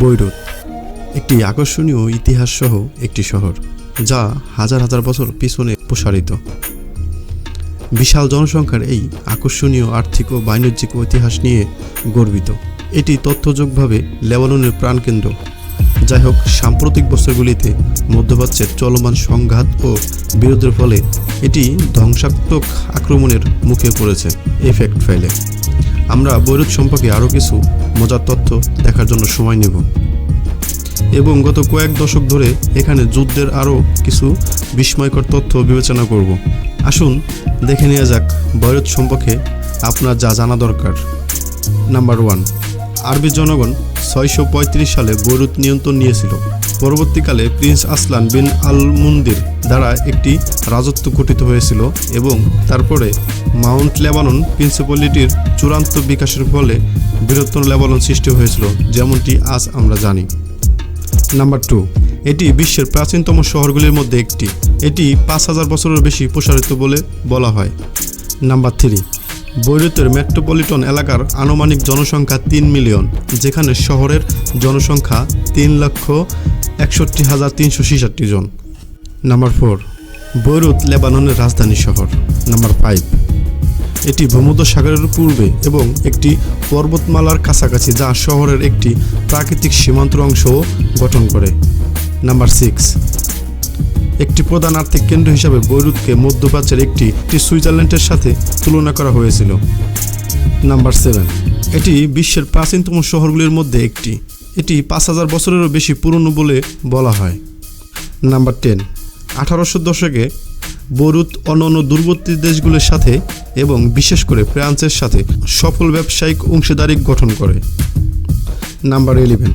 Beirut, একটি আকর্ষণীয় ইতিহাস সহ একটি শহর, যা হাজার হাজার বছর পিছনে প্রসারিত। বিশাল জনসংখ্যার এই আকর্ষণীয় আর্থিক ও বাণিজ্যিক ইতিহাস নিয়ে গর্বিত। এটি তথ্যযোগভাবে লেবাননের প্রাণকেন্দ্র। যাই হোক সাম্প্রতিক বছরগুলিতে মধ্যপ্রাচ্যের চলমান সংঘাত ও বিরোধের ফলে এটি ধ্বংসাত্মক আক্রমণের মুখে পড়েছে, এফেক্ট ফেলে আমরা বৈরুত সম্পর্কে আরও কিছু মজার তথ্য দেখার জন্য সময় নেব। এবং গত কয়েক দশক ধরে এখানে যুদ্ধের আরও কিছু বিস্ময়কর তথ্য বিবেচনা করব। আসুন দেখে নেওয়া যাক বৈরুত সম্পর্কে আপনার যা জানা দরকার। নাম্বার ওয়ান, আরবি জনগণ ছয়শো পঁয়ত্রিশ সালে বৈরুত নিয়ন্ত্রণ নিয়েছিল। পরবর্তীকালে প্রিন্স আসলান বিন আল মুন্দির দ্বারা একটি রাজত্ব গঠিত হয়েছিল এবং তারপরে মাউন্ট লেবানন প্রিন্সিপালিটির চূড়ান্ত বিকাশের ফলে বৃহত্তর লেবানন সৃষ্টি হয়েছিল, যেমনটি আজ আমরা জানি। নাম্বার টু, এটি বিশ্বের প্রাচীনতম শহরগুলির মধ্যে একটি। এটি পাঁচ হাজার বছরের বেশি প্রসারিত বলে বলা হয়। নাম্বার থ্রি, বৈরুতের মেট্রোপলিটন এলাকার আনুমানিক জনসংখ্যা তিন মিলিয়ন, যেখানে শহরের জনসংখ্যা তিন লক্ষ একষট্টি হাজার তিনশো ছেষট্টি জন। নাম্বার ফোর বৈরুত, লেবাননের রাজধানী শহর। নাম্বার ফাইভ এটি ভূমধ্যসাগরের পূর্বে এবং একটি পর্বতমালার কাছাকাছি যা শহরের একটি প্রাকৃতিক সীমান্ত অংশও গঠন করে। নাম্বার সিক্স একটি প্রধান আর্থিক কেন্দ্র হিসাবে বৈরুতকে মধ্যপ্রাচ্যের একটি একটি সুইজারল্যান্ডের সাথে তুলনা করা হয়েছিল। নাম্বার সেভেন এটি বিশ্বের প্রাচীনতম শহরগুলির মধ্যে একটি। এটি পাঁচ হাজার বছরেরও বেশি পুরনো বলে বলা হয়। নাম্বার টেন আঠারোশো দশকে বরুত অন্যান্য দূরবর্তী দেশগুলির সাথে এবং বিশেষ করে ফ্রান্সের সাথে সফল ব্যবসায়িক অংশীদারি গঠন করে। নাম্বার ইলেভেন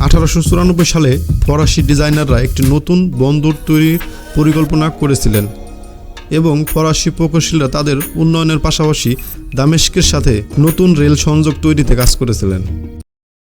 আঠারোশো চুরানব্বই সালে ফরাসি ডিজাইনাররা একটি নতুন বন্দর তৈরির পরিকল্পনা করেছিলেন এবং ফরাসি প্রকৌশলীরা তাদের উন্নয়নের পাশাপাশি দামেস্কের সাথে নতুন রেল সংযোগ তৈরিতে কাজ করেছিলেন।